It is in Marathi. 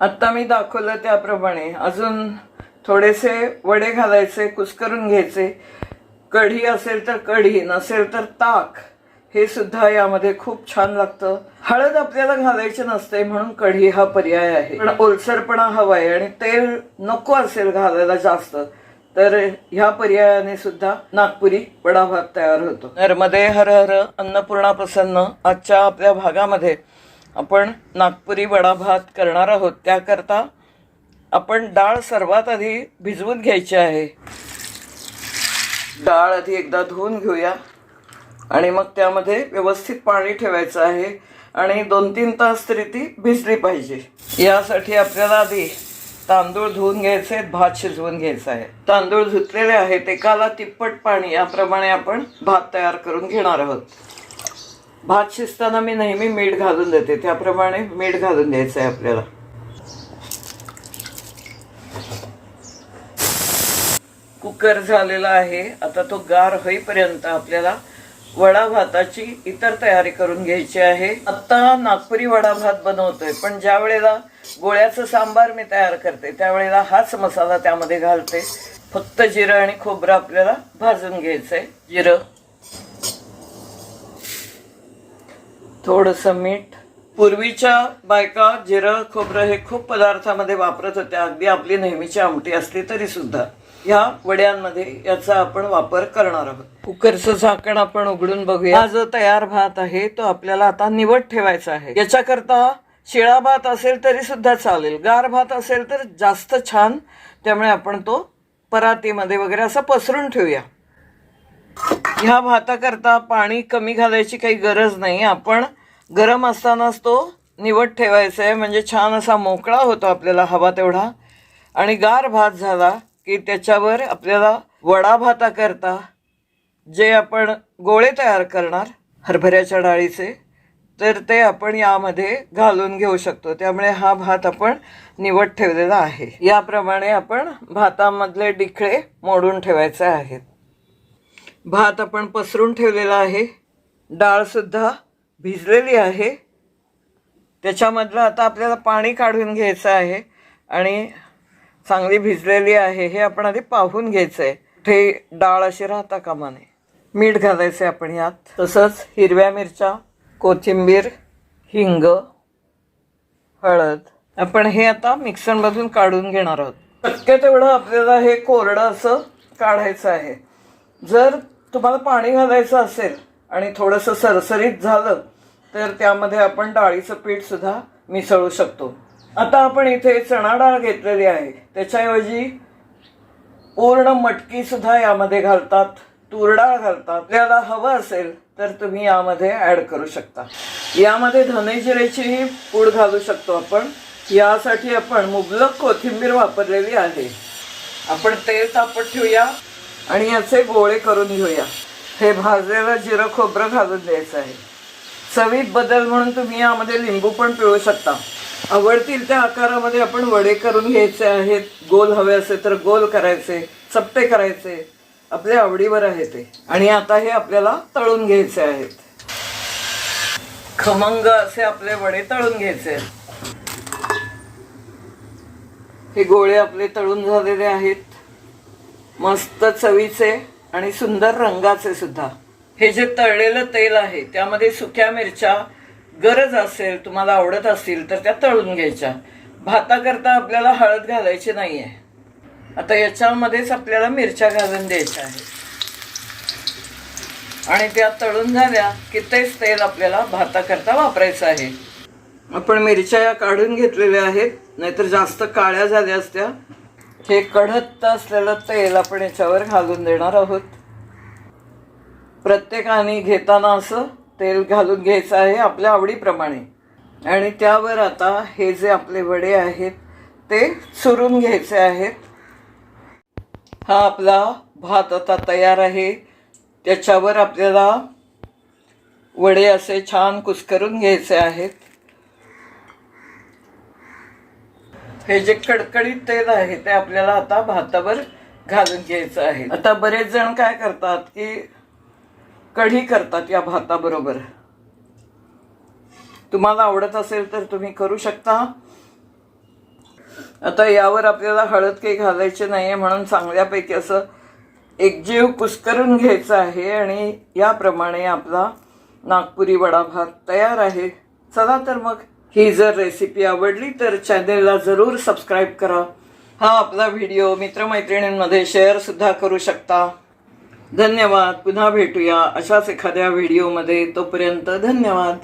आत्ता मी दाखवलं त्याप्रमाणे. अजून थोडेसे वडे घालायचे कुस्करून घ्यायचे. कढी असेल तर कढी नसेल तर ताक. हे सुद्धा यामध्ये खूप छान लागतं. हळद आपल्याला घालायची नसते म्हणून कढी हा पर्याय आहे. पण ओलसरपणा हवा आहे आणि तेल नको असेल घालायला जास्त तर ह्या पर्यायाने सुद्धा नागपुरी वडा भात तयार होतो. नर्मदे हर हर अन्नपूर्णा प्रसन्न. आजच्या आपल्या भागामध्ये आपण नागपुरी वडा भात करणार आहोत. त्याकरता आपण डाळ सर्वात आधी भिजवून घ्यायची आहे. डाळ आधी एकदा धुवून घेऊया. आणि मग त्यामध्ये व्यवस्थित पाणी ठेवायचं आहे. आणि दोन तीन तास तरी ती भिजली पाहिजे. यासाठी आपल्याला आधी तांदूळ धुवून घ्यायचे आहेत, भात शिजवून घ्यायचा आहे. तांदूळ धुतलेले आहेत एकाला तिप्पट पाणी याप्रमाणे आपण भात तयार करून घेणार आहोत. भात शिजताना मी नेहमी मीठ घालून देते. त्याप्रमाणे मीठ घालून द्यायचं आहे आपल्याला. कुकर झालेला आहे. आता तो गार होईपर्यंत आपल्याला वडा भाताची इतर तयारी करून घ्यायची आहे. आता नागपुरी वडा भात बनवतोय. पण ज्या वेळेला गोळ्याचं सांबार मी तयार करते त्यावेळेला हाच मसाला त्यामध्ये घालते. फक्त जिरं आणि खोबरं आपल्याला भाजून घ्यायचं आहे जिरं. थोडंसं मीठ. पूर्वीच्या बायका जिरं खोबरं हे खूप पदार्थामध्ये वापरत होत्या. अगदी आपली नेहमीची आमटी असली तरी सुद्धा ह्या वड्यांमध्ये याचा आपण वापर करणार आहोत. कुकरचं झाकण आपण उघडून बघूया. हा जो तयार भात आहे तो आपल्याला आता निवड ठेवायचा आहे. याच्याकरता शिळा भात असेल तरी सुद्धा चालेल. गार भात असेल तर जास्त छान. त्यामुळे आपण तो परातीमध्ये वगैरे असं पसरून ठेवूया. ह्या भाताकरता पाणी कमी घालायची काही गरज नाही. आपण गरम असतानाच तो निवड ठेवायचा आहे म्हणजे छान असा मोकळा होतो आपल्याला हवा तेवढा. आणि गार भात झाला की त्याच्यावर आपल्याला वडा भाताकरता जे आपण गोळे तयार करणार हरभऱ्याच्या डाळीचे तर ते आपण यामध्ये घालून घेऊ शकतो. त्यामुळे हा भात आपण निवड ठेवलेला आहे. याप्रमाणे आपण भातामधले डिखळे मोडून ठेवायचे आहेत. भात आपण पसरून ठेवलेला आहे. डाळसुद्धा भिजलेली आहे. त्याच्यामधलं आता आपल्याला पाणी काढून घ्यायचं आहे आणि चांगली भिजलेली आहे हे आपण आधी पाहून घ्यायचं आहे ते डाळ अशी राहता कामा नये. मीठ घालायचं आहे आपण यात. तसंच हिरव्या मिरच्या कोथिंबीर हिंग हळद. आपण हे आता मिक्सरमधून काढून घेणार आहोत. शक्य तेवढं आपल्याला हे कोरडं असं काढायचं आहे. जर तुम्हाला पाणी घालायचं असेल आणि थोडंसं सरसरीत झालं तर त्यामध्ये आपण डाळीचं पीठ सुद्धा मिसळू शकतो. आता आपण इथे चणा डाळ घेतलेली आहे. त्याच्याऐवजी पूर्ण मटकी सुद्धा यामध्ये घालतात तूर डाळ घालतात. आपल्याला हवं असेल तर तुम्ही यामध्ये ऍड करू शकता. यामध्ये धनेजिरेचीही पूड घालू शकतो आपण. यासाठी आपण मुबलक कोथिंबीर वापरलेली आहे. आपण तेल तापत ठेवूया आणि याचे गोळे करून घेऊया. हे भाजलेलं जिरं खोबरं घालून द्यायचं आहे. चवीत बदल म्हणून तुम्ही यामध्ये लिंबू पण पिळू शकता. आवडतील त्या आकारामध्ये आपण वडे करून घ्यायचे आहेत. गोल हवे असेल तर गोल करायचे चपटे करायचे. आपल्या आवडीवर आहे ते. आणि आता हे आपल्याला तळून घ्यायचे आहेत. खमंग असे आपले वडे तळून घ्यायचे हे गोळे आपले तळून झालेले आहेत. मस्त चवीचे. आणि सुंदर रंगाचे सुद्धा. हे जे तळलेलं तेल आहे त्यामध्ये सुक्या मिरच्या गरज असेल तुम्हाला आवडत असतील तर त्या तळून घ्यायच्या. भाताकरता आपल्याला हळद घालायची नाही आहे आता याच्यामध्येच आपल्याला मिरच्या घालून द्यायच्या आहेत. आणि त्या तळून झाल्या की तेच तेल आपल्याला भाताकरता वापरायचं आहे. आपण मिरच्या या काढून घेतलेल्या आहेत नाहीतर जास्त काळ्या झाल्या असत्या. हे कढत असलेलं तेल आपण याच्यावर घालून देणार आहोत. प्रत्येकाने घेताना असं तेल घालून घ्यायचं आहे आपल्या आवडीप्रमाणे. आणि त्यावर आता हे जे आपले वडे आहेत ते चुरून घ्यायचे आहेत. हा आपला भात आता तयार आहे. त्याच्यावर आपल्याला वडे असे छान कुस्करून घ्यायचे आहेत. हे जे कडकडीत तेल आहे ते आपल्याला आता भातावर घालून घ्यायचं आहे. आता बरेच जण काय करतात की कढी करतात या भाताबरोबर. तुम्हाला आवडत असेल तर तुम्ही करू शकता. आता यावर आपल्याला हळद काही घालायचे नाहीये म्हणून चांगल्यापैकी असं एकजीव कुस्करून घ्यायचं आहे आणि याप्रमाणे आपला नागपुरी वडा भात तयार आहे. चला तर मग ही जर रेसिपी आवडली तर चॅनेलला जरूर सबस्क्राईब करा. हा आपला व्हिडिओ मित्रमैत्रिणींमध्ये शेअरसुद्धा करू शकता. धन्यवाद. पुन्हा भेटूया अशाच एखाद्या व्हिडिओमध्ये तोपर्यंत धन्यवाद.